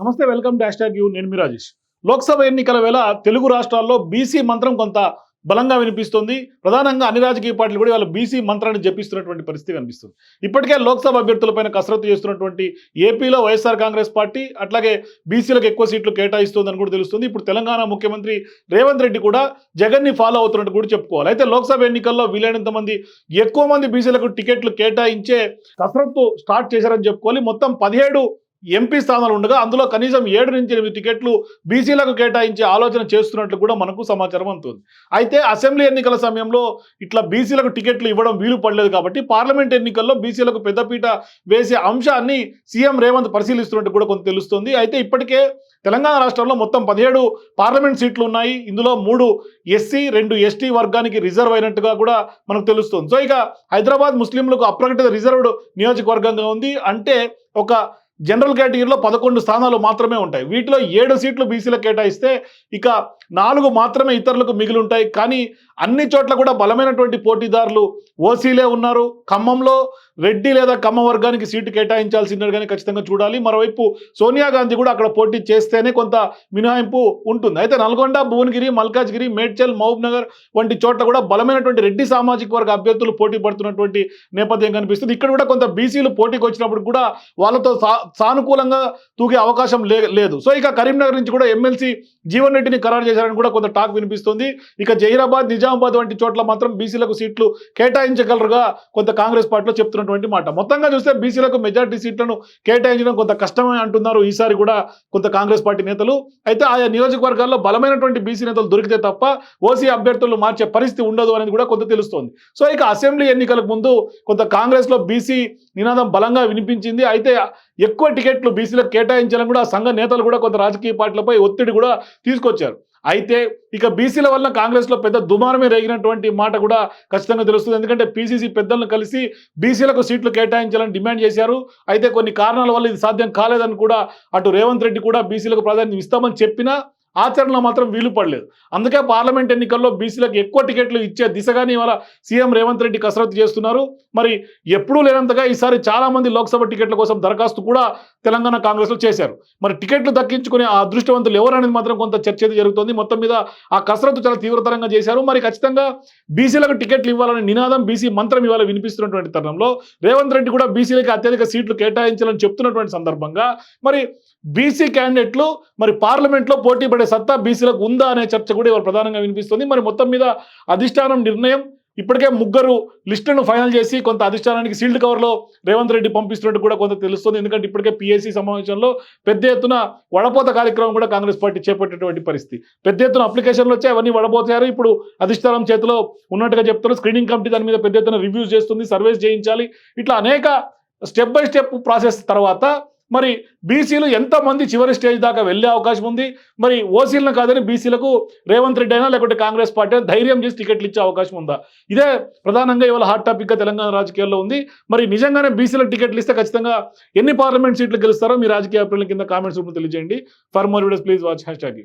నమస్తే welcome dash tag you. నేను మీ రాజేష్. లోక్సభ ఎన్నికల వేళ తెలుగు రాష్ట్రాల్లో బీసీ మంత్రం కొంత బలంగా వినిపిస్తుంది. ప్రధానంగా అన్ని రాజకీయ పార్టీలు కూడా వాళ్ళ బీసీ మంత్రాన్ని జపిస్తున్నటువంటి పరిస్థితి కనిపిస్తుంది. ఇప్పటికే లోక్సభ అభ్యర్థులపైన కసరత్తు చేస్తున్నటువంటి ఏపీలో వైఎస్ఆర్ కాంగ్రెస్ పార్టీ అట్లాగే బీసీలకు ఎక్కువ సీట్లు కేటాయిస్తుందని కూడా తెలుస్తుంది. ఇప్పుడు తెలంగాణ ముఖ్యమంత్రి రేవంత్ రెడ్డి కూడా జగన్ని ఫాలో అవుతున్నట్టు కూడా చెప్పుకోవాలి. అయితే లోక్సభ ఎన్నికల్లో వీలైనంత మంది ఎక్కువ మంది బీసీలకు టికెట్లు కేటాయించే కసరత్తు స్టార్ట్ చేశారని చెప్పుకోవాలి. మొత్తం పదిహేడు ఎంపీ స్థానాలు ఉండగా అందులో కనీసం ఏడు నుంచి ఎనిమిది టికెట్లు బీసీలకు కేటాయించే ఆలోచన చేస్తున్నట్లు కూడా మనకు సమాచారం అందుతుంది. అయితే అసెంబ్లీ ఎన్నికల సమయంలో ఇట్లా బీసీలకు టికెట్లు ఇవ్వడం వీలు పడలేదు కాబట్టి పార్లమెంట్ ఎన్నికల్లో బీసీలకు పెద్దపీట వేసే అంశాన్ని సీఎం రేవంత్ పరిశీలిస్తున్నట్టు కూడా కొంత తెలుస్తుంది. అయితే ఇప్పటికే తెలంగాణ రాష్ట్రంలో మొత్తం పదిహేడు పార్లమెంట్ సీట్లు ఉన్నాయి. ఇందులో మూడు ఎస్సీ రెండు ఎస్టీ వర్గానికి రిజర్వ్ అయినట్టుగా కూడా మనకు తెలుస్తుంది. సో ఇక హైదరాబాద్ ముస్లింలకు అప్రకటిత రిజర్వ్డ్ నియోజకవర్గంగా ఉంది. అంటే ఒక జనరల్ కేటగిరీలో పదకొండు స్థానాలు మాత్రమే ఉంటాయి. వీటిలో ఏడు సీట్లు బీసీలకు కేటాయిస్తే ఇక నాలుగు మాత్రమే ఇతరులకు మిగిలి ఉంటాయి కానీ అన్ని చోట్ల కూడా బలమైనటువంటి పోటీదారులు ఓసీలే ఉన్నారు. ఖమ్మంలో రెడ్డి లేదా కమ్మ వర్గానికి సీటు కేటాయించాల్సిందే కానీ ఖచ్చితంగా చూడాలి. మరోవైపు సోనియా గాంధీ కూడా అక్కడ పోటీ చేస్తేనే కొంత మినహాయింపు ఉంటుంది. అయితే నల్గొండ భువనగిరి మల్కాజ్గిరి మేడ్చల్ మహబూబ్ నగర్ వంటి చోట్ల కూడా బలమైనటువంటి రెడ్డి సామాజిక వర్గ అభ్యర్థులు పోటీ పడుతున్నటువంటి నేపథ్యం కనిపిస్తుంది. ఇక్కడ కూడా కొంత బీసీలు పోటీకి వచ్చినప్పుడు కూడా వాళ్ళతో సా- సానుకూలంగా తూగే అవకాశం లే లేదు. సో ఇక కరీంనగర్ నుంచి కూడా ఎమ్మెల్సీ జీవన్ రెడ్డిని ఖరారు చేశారని కూడా కొంత టాక్ వినిపిస్తుంది. ఇక జహీరాబాద్ నిజామాబాద్ వంటి చోట్ల మాత్రం బీసీలకు సీట్లు కేటాయించగలరుగా కొంత కాంగ్రెస్ పార్టీలో చెప్తున్నటువంటి మాట. మొత్తంగా చూస్తే బీసీలకు మెజార్టీ సీట్లను కేటాయించడం కొంత కష్టమే అంటున్నారు ఈసారి కూడా కొంత కాంగ్రెస్ పార్టీ నేతలు. అయితే ఆయా నియోజకవర్గాల్లో బలమైనటువంటి బీసీ నేతలు దొరికితే తప్ప ఓసీ అభ్యర్థులు మార్చే పరిస్థితి ఉండదు అనేది కూడా కొంత తెలుస్తోంది. సో ఇక అసెంబ్లీ ఎన్నికలకు ముందు కొంత కాంగ్రెస్లో బీసీ నినాదం బలంగా వినిపించింది. అయితే ఎక్కువ టికెట్లు బీసీలకు కేటాయించాలని కూడా సంఘ నేతలు కూడా కొంత రాజకీయ పార్టీలపై ఒత్తిడి కూడా తీసుకొచ్చారు. అయితే ఇక బీసీల వల్ల కాంగ్రెస్లో పెద్ద దుమారమే రేగినటువంటి మాట కూడా ఖచ్చితంగా తెలుస్తుంది. ఎందుకంటే పీసీసీ పెద్దలను కలిసి బీసీలకు సీట్లు కేటాయించాలని డిమాండ్ చేశారు. అయితే కొన్ని కారణాల వల్ల ఇది సాధ్యం కాలేదని కూడా అటు రేవంత్ రెడ్డి కూడా బీసీలకు ప్రాధాన్యం ఇస్తామని చెప్పినా ఆచరణలో మాత్రం వీలు పడలేదు. అందుకే పార్లమెంట్ ఎన్నికల్లో బీసీలకు ఎక్కువ టికెట్లు ఇచ్చే దిశగానే ఇవాళ సీఎం రేవంత్ రెడ్డి కసరత్తు చేస్తున్నారు. మరి ఎప్పుడూ లేనంతగా ఈసారి చాలా మంది లోక్సభ టికెట్ల కోసం దరఖాస్తు కూడా తెలంగాణ కాంగ్రెస్లో చేశారు. మరి టికెట్లు దక్కించుకునే ఆ అదృష్టవంతులు ఎవరనేది మాత్రం కొంత చర్చ జరుగుతుంది. మొత్తం మీద ఆ కసరత్తు చాలా తీవ్రతరంగా చేశారు. మరి ఖచ్చితంగా బీసీలకు టికెట్లు ఇవ్వాలనే నినాదం బీసీ మంత్రం ఇవాళ వినిపిస్తున్నటువంటి తరుణంలో రేవంత్ రెడ్డి కూడా బీసీలకు అత్యధిక సీట్లు కేటాయించాలని చెప్తున్నటువంటి సందర్భంగా మరి బీసీ క్యాండిడేట్లు మరి పార్లమెంట్లో పోటీ పడే సత్తా బీసీలకు ఉందా అనే చర్చ కూడా ఇవాళ ప్రధానంగా వినిపిస్తుంది. మరి మొత్తం మీద అధిష్టానం నిర్ణయం? ఇప్పటికే ముగ్గురు లిస్టులను ఫైనల్ చేసి కొంత అధిష్టానానికి సీల్డ్ కవర్లో రేవంత్ రెడ్డి పంపిస్తున్నట్టు కూడా కొంత తెలుస్తుంది. ఎందుకంటే ఇప్పటికే పిఎస్సి సమావేశంలో పెద్ద ఎత్తున వడపోత కార్యక్రమం కూడా కాంగ్రెస్ పార్టీ చేపట్టేటువంటి పరిస్థితి. పెద్ద ఎత్తున అప్లికేషన్లు వచ్చాయి అవన్నీ వడపోతారు. ఇప్పుడు అధిష్టానం చేతిలో ఉన్నట్టుగా చెప్తున్నారు. స్క్రీనింగ్ కమిటీ దాని మీద పెద్ద ఎత్తున రివ్యూస్ చేస్తుంది సర్వేస్ చేయించాలి. ఇట్లా అనేక స్టెప్ బై స్టెప్ ప్రాసెస్ తర్వాత మరి బీసీలు ఎంతమంది చివరి స్టేజ్ దాకా వెళ్ళే అవకాశం ఉంది? మరి ఓసీలను కాదని బీసీలకు రేవంత్ రెడ్డి అయినా లేకుంటే కాంగ్రెస్ పార్టీ అయినా ధైర్యం చేసి టికెట్లు ఇచ్చే అవకాశం ఉందా? ఇదే ప్రధానంగా ఇవాళ హాట్ టాపిక్గా తెలంగాణ రాజకీయాల్లో ఉంది. మరి నిజంగానే బీసీలకు టికెట్లు ఇస్తే ఖచ్చితంగా ఎన్ని పార్లమెంట్ సీట్లు గెలుస్తారో మీ రాజకీయ అభిప్రాయాల కింద కామెంట్స్ రూపంలో తెలియజేయండి. For more videos please watch hashtag